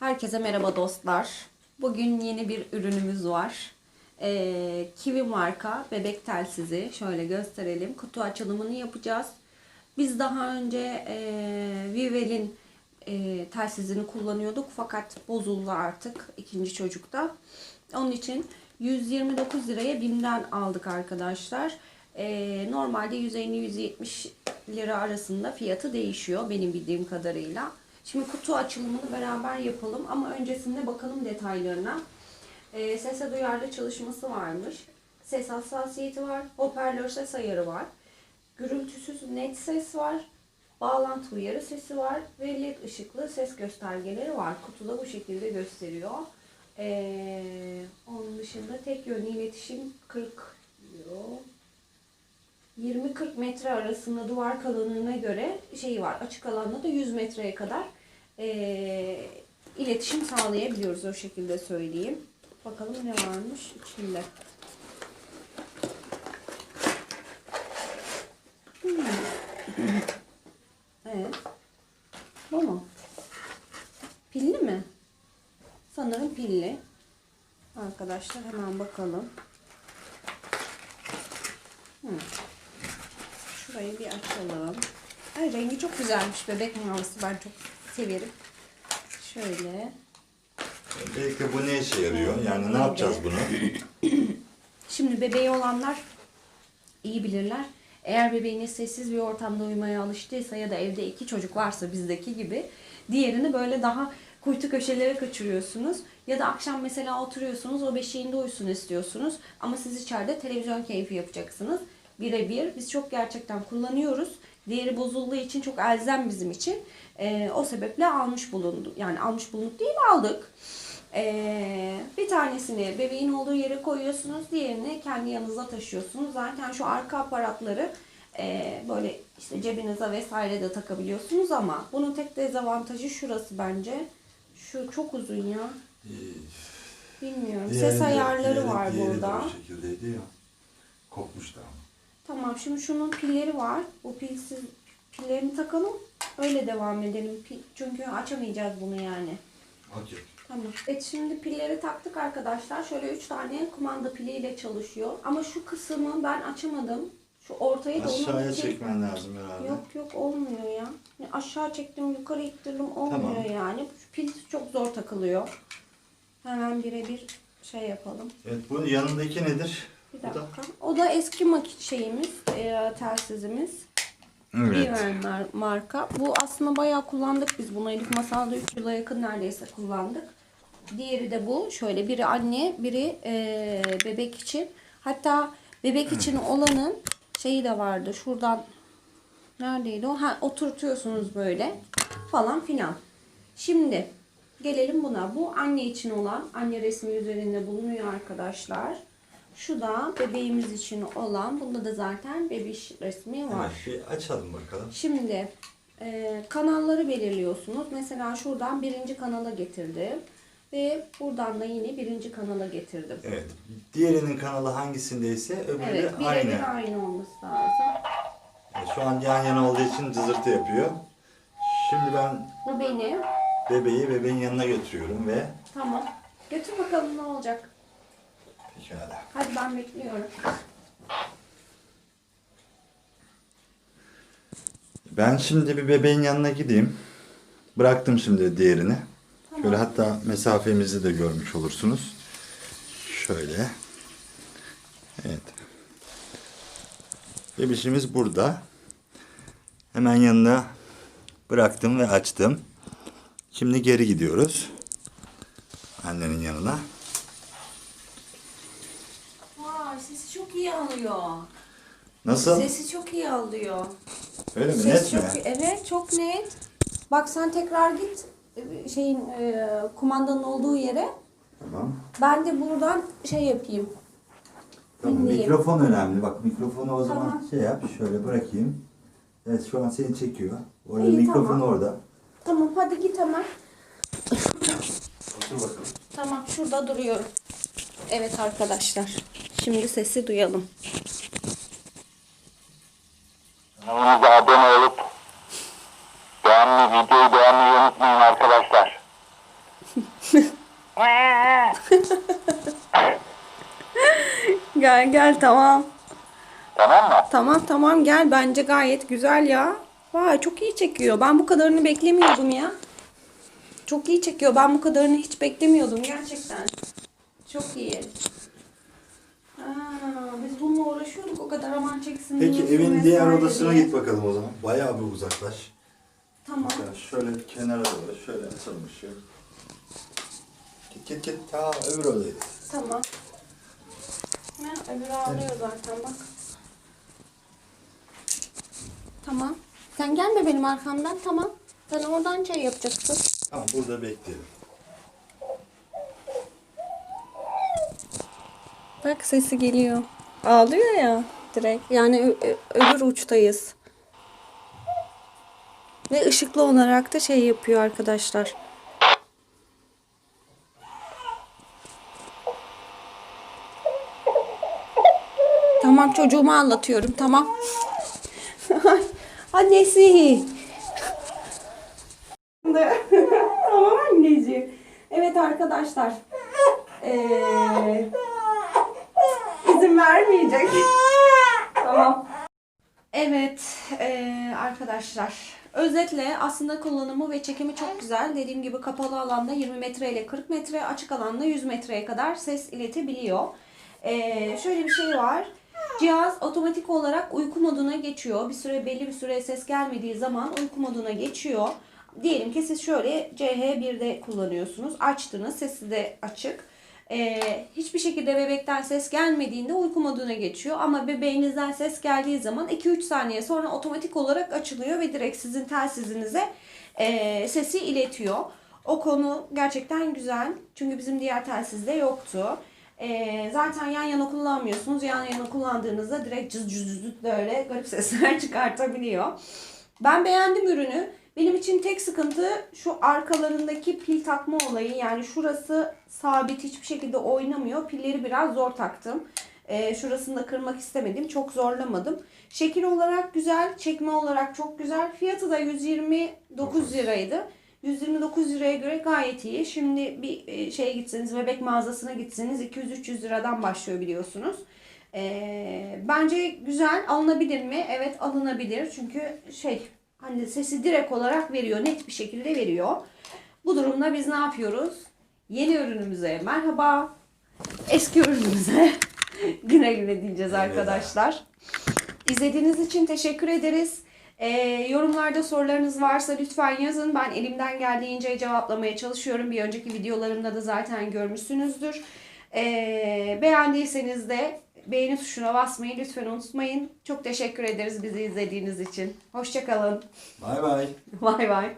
Herkese merhaba dostlar. Bugün yeni bir ürünümüz var. Ee, Kiwi marka bebek telsizi. Şöyle gösterelim. Kutu açılımını yapacağız. Biz daha önce e, Vivel'in e, telsizini kullanıyorduk fakat bozuldu artık ikinci çocukta. Onun için 129 liraya BİM'den aldık arkadaşlar. Ee, normalde 150-170 lira arasında fiyatı değişiyor benim bildiğim kadarıyla. Şimdi kutu açılımını beraber yapalım ama öncesinde bakalım detaylarına. Ee, sese duyarlı çalışması varmış. Ses hassasiyeti var. Hoparlör ses ayarı var. Gürültüsüz net ses var. Bağlantı uyarı sesi var. Ve led ışıklı ses göstergeleri var. Kutuda bu şekilde gösteriyor. Ee, onun dışında tek yönlü iletişim 40 diyor. 20-40 metre arasında duvar kalınlığına göre şeyi var. Açık alanda da 100 metreye kadar eee, iletişim sağlayabiliyoruz o şekilde söyleyeyim. Bakalım ne varmış içinde. Hmm. Evet. Bu mu? Pilli mi? Sanırım pilli. Arkadaşlar hemen bakalım. Hmm. Şurayı bir açalım. Ay, rengi çok güzelmiş. Bebek mavisi ben çok severim. Şöyle. Öncelikle bu ne işe yarıyor? Yani ne yapacağız bunu? Şimdi bebeği olanlar iyi bilirler. Eğer bebeğiniz sessiz bir ortamda uyumaya alıştıysa ya da evde iki çocuk varsa bizdeki gibi diğerini böyle daha kuytu köşelere kaçırıyorsunuz. Ya da akşam mesela oturuyorsunuz o beşiğinde uyusun istiyorsunuz. Ama siz içeride televizyon keyfi yapacaksınız. Birebir biz çok gerçekten kullanıyoruz. Diğeri bozulduğu için çok elzem bizim için. Ee, o sebeple almış bulunduk. Yani almış bulunduk değil aldık. Ee, bir tanesini bebeğin olduğu yere koyuyorsunuz, diğerini kendi yanınıza taşıyorsunuz. Zaten şu arka aparatları e, böyle işte cebinize vesaire de takabiliyorsunuz ama bunun tek dezavantajı şurası bence. Şu çok uzun ya. Bilmiyorum. Ses ayarları var burada. Bu şekildeydi ya. Kopmuştu ama. Tamam şimdi şunun pilleri var. Bu pilsiz pillerini takalım. Öyle devam edelim. Pil, çünkü açamayacağız bunu yani. Okey. Tamam. Evet şimdi pilleri taktık arkadaşlar. Şöyle 3 tane kumanda piliyle çalışıyor. Ama şu kısmı ben açamadım. Şu ortaya da Aşağıya için- çekmen lazım herhalde. Yok yok olmuyor ya. Yani aşağı çektim yukarı ittirdim olmuyor Tamam. yani. Şu pil çok zor takılıyor. Hemen birebir şey yapalım. Evet bunun yanındaki nedir? Bir Bu da- dakika. O da eski şeyimiz, e, telsizimiz. Evet. Viver mar- marka. Bu aslında bayağı kullandık biz bunu. Elif Masal'da 3 yıla yakın neredeyse kullandık. Diğeri de bu. Şöyle biri anne, biri e, bebek için. Hatta bebek için olanın şeyi de vardı. Şuradan neredeydi o? Ha, oturtuyorsunuz böyle falan filan. Şimdi gelelim buna. Bu anne için olan anne resmi üzerinde bulunuyor arkadaşlar. Şu da bebeğimiz için olan. Bunda da zaten bebiş resmi var. Evet, bir açalım bakalım. Şimdi e, kanalları belirliyorsunuz. Mesela şuradan birinci kanala getirdim. Ve buradan da yine birinci kanala getirdim. Evet. Diğerinin kanalı hangisindeyse öbürü Evet, aynı. birebir aynı olması lazım. Evet, Şu an yan yana olduğu için cızırtı yapıyor. Şimdi ben Bu benim. bebeği bebeğin yanına götürüyorum ve Tamam. Götür bakalım ne olacak. Pekala. Hadi ben bekliyorum. Ben şimdi bir bebeğin yanına gideyim. Bıraktım şimdi diğerini. Şöyle hatta mesafemizi de görmüş olursunuz. Şöyle. Evet. Bebişimiz burada. Hemen yanına bıraktım ve açtım. Şimdi geri gidiyoruz. Annenin yanına. Vay sesi çok iyi alıyor. Nasıl? Sesi çok iyi alıyor. Öyle mi? Ses Net çok mi? evet çok net. Bak sen tekrar git şeyin e, kumandanın olduğu yere. Tamam. Ben de buradan şey yapayım. Tamam, Dinleyeyim. mikrofon önemli. Bak mikrofonu o zaman Tamam. şey yap. Şöyle bırakayım. Evet şu an seni çekiyor. Orada İyi, mikrofon tamam. orada. Tamam hadi git hemen. Otur bakalım. Tamam şurada duruyorum. Evet arkadaşlar. Şimdi sesi duyalım. Kanalımıza abone olup beğenmeyi, videoyu beğenmeyi unutmayın arkadaşlar. gel gel tamam. Tamam mı? Tamam tamam gel bence gayet güzel ya. Vay çok iyi çekiyor. Ben bu kadarını beklemiyordum ya. Çok iyi çekiyor. Ben bu kadarını hiç beklemiyordum gerçekten. Çok iyi. Bununla uğraşıyorduk o kadar aman çeksin. Peki evin diğer vesaire odasına diye. git bakalım o zaman. Bayağı bir uzaklaş. Tamam. Ya şöyle kenara doğru şöyle açalım ışığı. Git git git ta öbür odaya. Tamam. Ha, öbürü ağlıyor zaten bak. Tamam. Sen gelme benim arkamdan tamam. Sen oradan şey yapacaksın. Tamam burada bekleyelim. Bak sesi geliyor. Ağlıyor ya direkt. Yani öbür uçtayız. Ve ışıklı olarak da şey yapıyor arkadaşlar. Tamam çocuğumu anlatıyorum tamam. Annesi. tamam anneciğim. Evet arkadaşlar. Ee, vermeyecek. tamam. Evet eee, arkadaşlar. Özetle aslında kullanımı ve çekimi çok güzel. Dediğim gibi kapalı alanda 20 metre ile 40 metre, açık alanda 100 metreye kadar ses iletebiliyor. Eee, şöyle bir şey var. Cihaz otomatik olarak uyku moduna geçiyor. Bir süre belli bir süre ses gelmediği zaman uyku moduna geçiyor. Diyelim ki siz şöyle CH1'de kullanıyorsunuz. Açtınız, sesi de açık. Ee, hiçbir şekilde bebekten ses gelmediğinde uyku moduna geçiyor. Ama bebeğinizden ses geldiği zaman 2-3 saniye sonra otomatik olarak açılıyor ve direkt sizin telsizinize ee, sesi iletiyor. O konu gerçekten güzel. Çünkü bizim diğer telsizde yoktu. Ee, zaten yan yana kullanmıyorsunuz. Yan yana kullandığınızda direkt cız cız cız böyle garip sesler çıkartabiliyor. Ben beğendim ürünü. Benim için tek sıkıntı şu arkalarındaki pil takma olayı. Yani şurası sabit hiçbir şekilde oynamıyor. Pilleri biraz zor taktım. Ee, şurasını da kırmak istemedim. Çok zorlamadım. Şekil olarak güzel. Çekme olarak çok güzel. Fiyatı da 129 liraydı. 129 liraya göre gayet iyi. Şimdi bir e, şeye gitseniz, bebek mağazasına gitseniz 200-300 liradan başlıyor biliyorsunuz. Ee, bence güzel. Alınabilir mi? Evet alınabilir. Çünkü şey hani sesi direkt olarak veriyor. Net bir şekilde veriyor. Bu durumda biz ne yapıyoruz? Yeni ürünümüze merhaba. Eski ürünümüze güne güne diyeceğiz arkadaşlar. İzlediğiniz için teşekkür ederiz. Ee, yorumlarda sorularınız varsa lütfen yazın. Ben elimden geldiğince cevaplamaya çalışıyorum. Bir önceki videolarımda da zaten görmüşsünüzdür. Ee, beğendiyseniz de beğeni tuşuna basmayı lütfen unutmayın. Çok teşekkür ederiz bizi izlediğiniz için. Hoşçakalın. Bay bay. Bay bay.